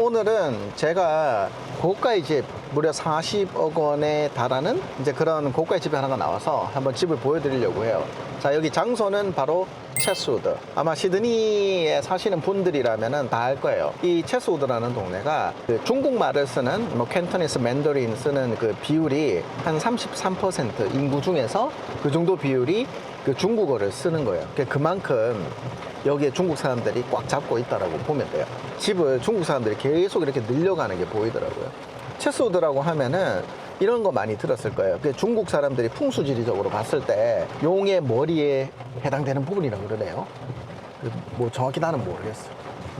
오늘은 제가 고가의 집 무려 40억 원에 달하는 이제 그런 고가의 집이 하나가 나와서 한번 집을 보여드리려고 해요. 자 여기 장소는 바로 체스우드. 아마 시드니에 사시는 분들이라면 다 알 거예요. 이 체스우드라는 동네가 그 중국말을 쓰는 뭐 캔터니스 맨더린 쓰는 그 비율이 한 33% 인구 중에서 그 정도 비율이 그 중국어를 쓰는 거예요. 그러니까 그만큼 여기에 중국 사람들이 꽉 잡고 있다라고 보면 돼요. 집을 중국 사람들이 계속 이렇게 늘려가는 게 보이더라고요. 체스우드라고 하면은 이런 거 많이 들었을 거예요. 그 중국 사람들이 풍수지리적으로 봤을 때 용의 머리에 해당되는 부분이라고 그러네요. 그뭐 정확히 나는 모르겠어.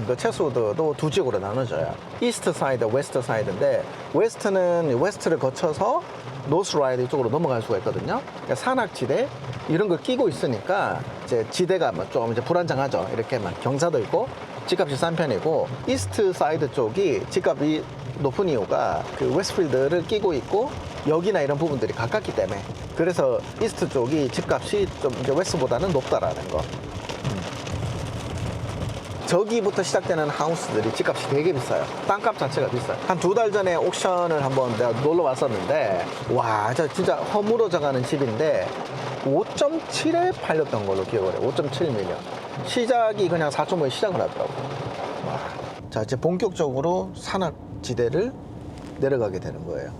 그 체스우드도 두 지역으로 나눠져요. 이스트 사이드, 웨스트 사이드인데 웨스트는 웨스트를 거쳐서 노스 라이드 쪽으로 넘어갈 수가 있거든요. 그러니까 산악지대 이런 걸 끼고 있으니까 이제 지대가 뭐좀 이제 불안정하죠. 이렇게 막 경사도 있고 집값이 싼 편이고 이스트 사이드 쪽이 집값이 높은 이유가 그 웨스트필드를 끼고 있고 여기나 이런 부분들이 가깝기 때문에 그래서 이스트 쪽이 집값이 좀 이제 웨스트보다는 높다라는 거. 저기부터 시작되는 하우스들이 집값이 되게 비싸요. 땅값 자체가 비싸요. 한 두 달 전에 옥션을 한번 내가 놀러 왔었는데, 와, 저 진짜 허물어져 가는 집인데, 5.7에 팔렸던 걸로 기억을 해요. 5.7밀리언. 시작이 그냥 4.5에 시작을 하더라고요. 와. 자, 이제 본격적으로 산악지대를 내려가게 되는 거예요.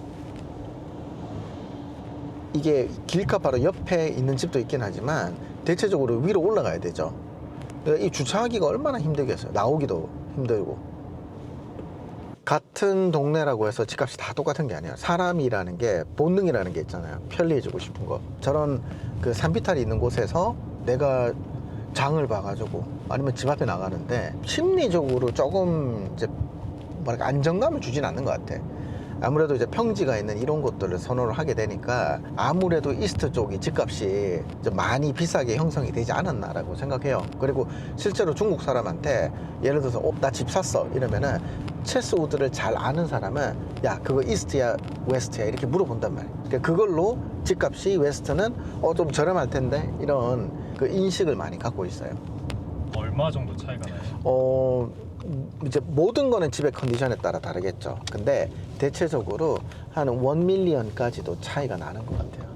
이게 길가 바로 옆에 있는 집도 있긴 하지만, 대체적으로 위로 올라가야 되죠. 그러니까 이 주차하기가 얼마나 힘들겠어요. 나오기도 힘들고. 같은 동네라고 해서 집값이 다 똑같은 게 아니에요. 사람이라는 게 본능이라는 게 있잖아요. 편리해지고 싶은 거. 저런 그 산비탈이 있는 곳에서 내가 장을 봐가지고 아니면 집 앞에 나가는데 심리적으로 조금 이제 뭐랄까 안정감을 주진 않는 것 같아. 아무래도 이제 평지가 있는 이런 곳들을 선호를 하게 되니까 아무래도 이스트 쪽이 집값이 좀 많이 비싸게 형성이 되지 않았나라고 생각해요. 그리고 실제로 중국 사람한테 예를 들어서 어, 나 집 샀어 이러면은 체스우드를 잘 아는 사람은 야 그거 이스트야 웨스트야 이렇게 물어본단 말이에요. 그러니까 그걸로 집값이 웨스트는 어 좀 저렴할 텐데 이런 그 인식을 많이 갖고 있어요. 얼마 정도 차이가 나요? 어 이제 모든 거는 집의 컨디션에 따라 다르겠죠. 근데 대체적으로 한 1밀리언까지도 차이가 나는 것 같아요.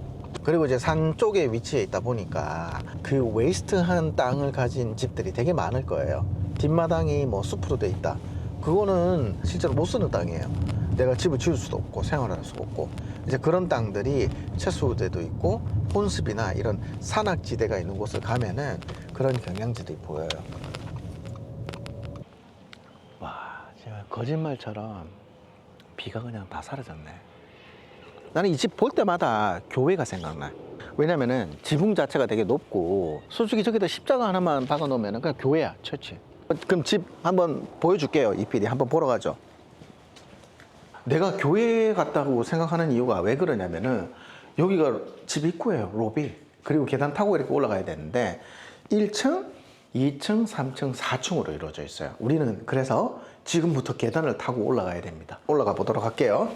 그리고 이제 산 쪽에 위치해 있다 보니까 그 웨이스트한 땅을 가진 집들이 되게 많을 거예요. 뒷마당이 뭐 숲으로 돼 있다. 그거는 실제로 못 쓰는 땅이에요. 내가 집을 지을 수도 없고 생활을 할 수도 없고 이제 그런 땅들이 채수대도 있고 혼습이나 이런 산악지대가 있는 곳을 가면은 그런 경향지들이 보여요. 와, 제가 거짓말처럼 비가 그냥 다 사라졌네. 나는 이 집 볼 때마다 교회가 생각나. 왜냐면은 지붕 자체가 되게 높고 솔직히 저기다 십자가 하나만 박아 놓으면 그냥 교회야, 처치. 그럼 집 한번 보여줄게요, 이 PD. 한번 보러 가죠. 내가 교회 같다고 생각하는 이유가 왜 그러냐면은 여기가 집 입구예요, 로비. 그리고 계단 타고 이렇게 올라가야 되는데 1층, 2층, 3층, 4층으로 이루어져 있어요. 우리는 그래서 지금부터 계단을 타고 올라가야 됩니다. 올라가 보도록 할게요.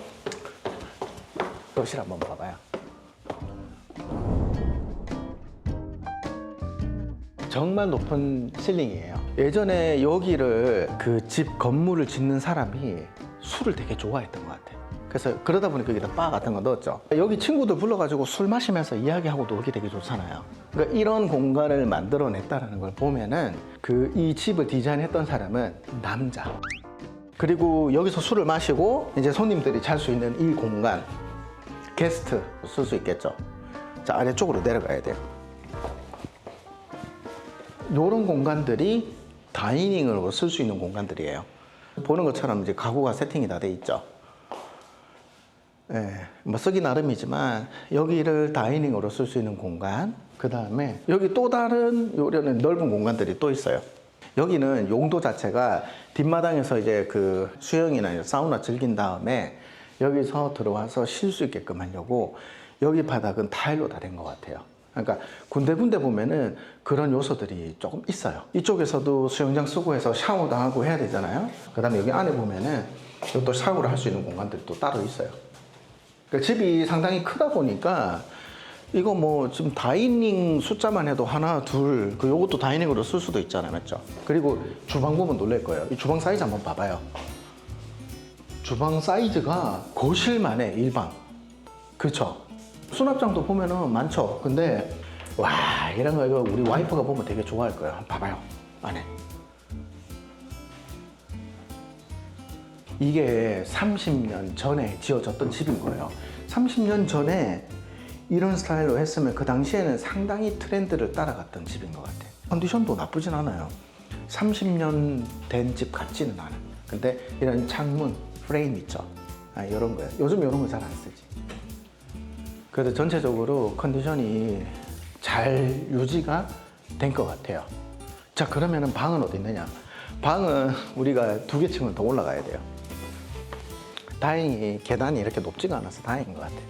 거실 한번 봐봐요. 정말 높은 실링이에요. 예전에 여기를 그 집 건물을 짓는 사람이 술을 되게 좋아했던 것 같아요. 그래서 그러다 보니까 여기다 바 같은 거 넣었죠. 여기 친구들 불러가지고 술 마시면서 이야기하고 놀기 되게 좋잖아요. 그러니까 이런 공간을 만들어냈다라는 걸 보면은 그 이 집을 디자인했던 사람은 남자. 그리고 여기서 술을 마시고 이제 손님들이 잘 수 있는 이 공간 게스트 쓸 수 있겠죠. 자 아래쪽으로 내려가야 돼요. 이런 공간들이 다이닝으로 쓸 수 있는 공간들이에요. 보는 것처럼 이제 가구가 세팅이 다 돼 있죠. 예, 뭐 쓰기 나름이지만 여기를 다이닝으로 쓸 수 있는 공간, 그 다음에 여기 또 다른 요려는 넓은 공간들이 또 있어요. 여기는 용도 자체가 뒷마당에서 이제 그 수영이나 사우나 즐긴 다음에 여기서 들어와서 쉴 수 있게끔 하려고 여기 바닥은 타일로 다 된 것 같아요. 그러니까 군데군데 보면은 그런 요소들이 조금 있어요. 이쪽에서도 수영장 쓰고 해서 샤워도 하고 해야 되잖아요. 그 다음에 여기 안에 보면은 또 샤워를 할 수 있는 공간들이 또 따로 있어요. 그러니까 집이 상당히 크다 보니까 이거 뭐 지금 다이닝 숫자만 해도 하나, 둘, 그 요것도 다이닝으로 쓸 수도 있잖아요. 맞죠? 그리고 주방 보면 놀랄 거예요. 이 주방 사이즈 한번 봐봐요. 주방 사이즈가 거실만해 일방. 그렇죠. 수납장도 보면은 많죠. 근데 와 이런 거 이거 우리 와이프가 보면 되게 좋아할 거예요. 봐봐요 안에. 이게 30년 전에 지어졌던 집인 거예요. 30년 전에 이런 스타일로 했으면 그 당시에는 상당히 트렌드를 따라갔던 집인 것 같아요. 컨디션도 나쁘진 않아요. 30년 된 집 같지는 않아. 근데 이런 창문, 프레임 있죠. 아, 이런 거예요. 요즘 이런 거 잘 안 쓰지. 그래도 전체적으로 컨디션이 잘 유지가 된 것 같아요. 자, 그러면은 방은 어디 있느냐? 방은 우리가 두 개 층을 더 올라가야 돼요. 다행히 계단이 이렇게 높지가 않아서 다행인 것 같아요.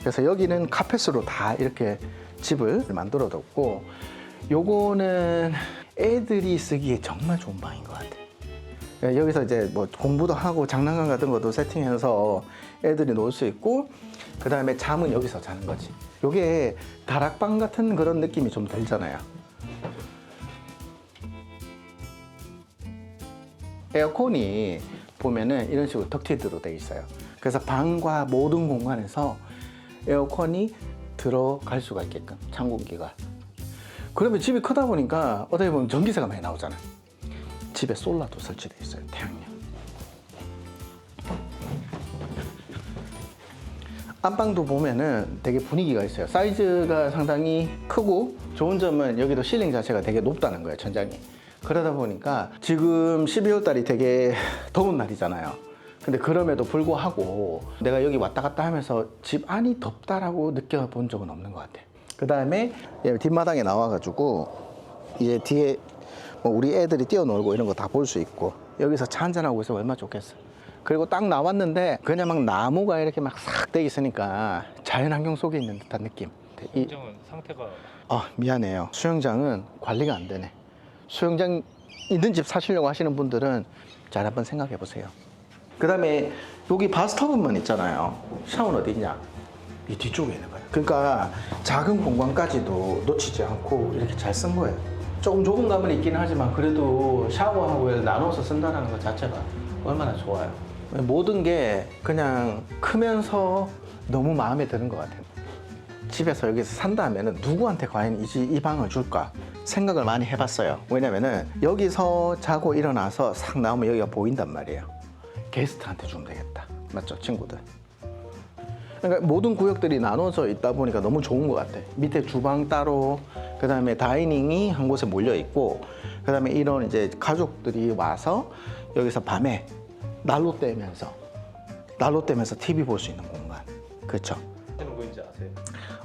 그래서 여기는 카펫으로 다 이렇게 집을 만들어 뒀고 요거는 애들이 쓰기에 정말 좋은 방인 것 같아요. 예, 여기서 이제 뭐 공부도 하고 장난감 같은 것도 세팅해서 애들이 놀 수 있고 그 다음에 잠은 여기서 자는 거지. 요게 다락방 같은 그런 느낌이 좀 들잖아요. 에어컨이 보면은 이런 식으로 덕티드로 되어 있어요. 그래서 방과 모든 공간에서 에어컨이 들어갈 수가 있게끔 찬 공기가. 그러면 집이 크다 보니까 어떻게 보면 전기세가 많이 나오잖아. 집에 솔라도 설치되어 있어요. 태양열. 안방도 보면은 되게 분위기가 있어요. 사이즈가 상당히 크고 좋은 점은 여기도 실링 자체가 되게 높다는 거예요, 천장이. 그러다 보니까 지금 12월 달이 되게 더운 날이잖아요. 근데 그럼에도 불구하고 내가 여기 왔다 갔다 하면서 집 안이 덥다라고 느껴본 적은 없는 것 같아요. 그 다음에 뒷마당에 나와가지고 이제 뒤에 뭐 우리 애들이 뛰어놀고 이런 거 다 볼 수 있고 여기서 차 한잔하고 있으면 얼마나 좋겠어. 그리고 딱 나왔는데 그냥 막 나무가 이렇게 막 싹 돼 있으니까 자연환경 속에 있는 듯한 느낌. 이, 수영장은 상태가 아 미안해요. 수영장은 관리가 안 되네. 수영장 있는 집 사시려고 하시는 분들은 잘 한번 생각해 보세요. 그 다음에 여기 바스터브만 있잖아요. 샤워는 어디 있냐? 이 뒤쪽에 있는 거예요. 그러니까 작은 공간까지도 놓치지 않고 이렇게 잘 쓴 거예요. 조금 좁은 감은 있긴 하지만 그래도 샤워하고 나눠서 쓴다는 것 자체가 얼마나 좋아요. 모든 게 그냥 크면서 너무 마음에 드는 것 같아요. 집에서 여기서 산다면은 누구한테 과연 이, 집- 이 방을 줄까 생각을 많이 해봤어요. 왜냐면은 여기서 자고 일어나서 싹 나오면 여기가 보인단 말이에요. 게스트한테 주면 되겠다. 맞죠, 친구들? 그러니까 모든 구역들이 나눠져 있다 보니까 너무 좋은 것 같아. 밑에 주방 따로, 그 다음에 다이닝이 한 곳에 몰려 있고, 그 다음에 이런 이제 가족들이 와서 여기서 밤에 난로 떼면서, 난로 떼면서 TV 볼 수 있는 공간. 그렇죠.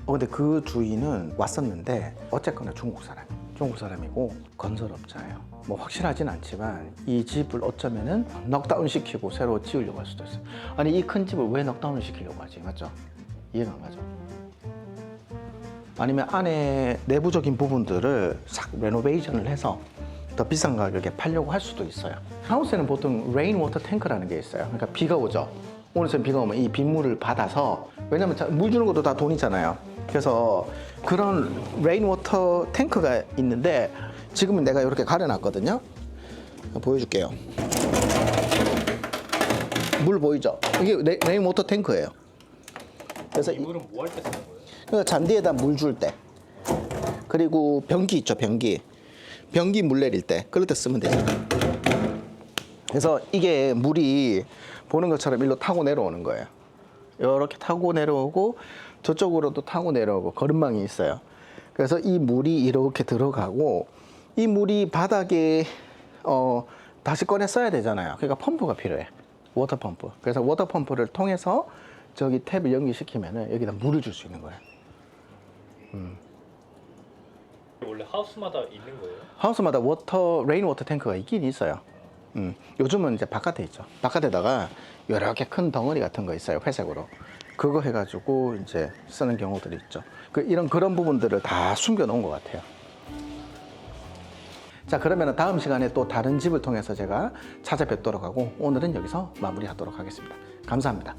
어, 근데 그 주인은 왔었는데 어쨌거나 중국 사람, 중국 사람이고 건설업자예요. 뭐 확실하진 않지만 이 집을 어쩌면은 넉다운 시키고 새로 지으려고 할 수도 있어요. 아니 이 큰 집을 왜 넉다운을 시키려고 하지, 맞죠? 이해가 안 가죠. 아니면 안에 내부적인 부분들을 싹 레노베이션을 해서 더 비싼 가격에 팔려고 할 수도 있어요. 하우스에는 보통 레인 워터 탱크라는 게 있어요. 그러니까 비가 오죠. 오늘처럼 비가 오면 이 빗물을 받아서 왜냐면 자- 물 주는 것도 다 돈이잖아요. 그래서 그런 레인 워터 탱크가 있는데 지금은 내가 이렇게 가려놨거든요. 보여줄게요. 물 보이죠? 이게 레, 레인 워터 탱크예요. 그래서 이 물은 뭐 할 때 쓰는 거예요? 그러니까 잔디에다 물 줄 때. 그리고 변기 있죠, 변기. 변기 물 내릴 때. 그럴 때 쓰면 되죠. 그래서 이게 물이 보는 것처럼 일로 타고 내려오는 거예요. 이렇게 타고 내려오고 저쪽으로도 타고 내려오고 거름망이 있어요. 그래서 이 물이 이렇게 들어가고 이 물이 바닥에 어, 다시 꺼내 써야 되잖아요. 그러니까 펌프가 필요해. 워터 펌프. 그래서 워터 펌프를 통해서 저기 탭을 연기시키면은 여기다 물을 줄 수 있는 거예요. 원래 하우스마다 있는 거예요? 하우스마다 워터 레인 워터 탱크가 있긴 있어요. 음, 요즘은 이제 바깥에 있죠. 바깥에다가 이렇게 큰 덩어리 같은 거 있어요. 회색으로. 그거 해가지고 이제 쓰는 경우들이 있죠. 그 이런 그런 부분들을 다 숨겨 놓은 것 같아요. 자 그러면 다음 시간에 또 다른 집을 통해서 제가 찾아뵙도록 하고 오늘은 여기서 마무리하도록 하겠습니다. 감사합니다.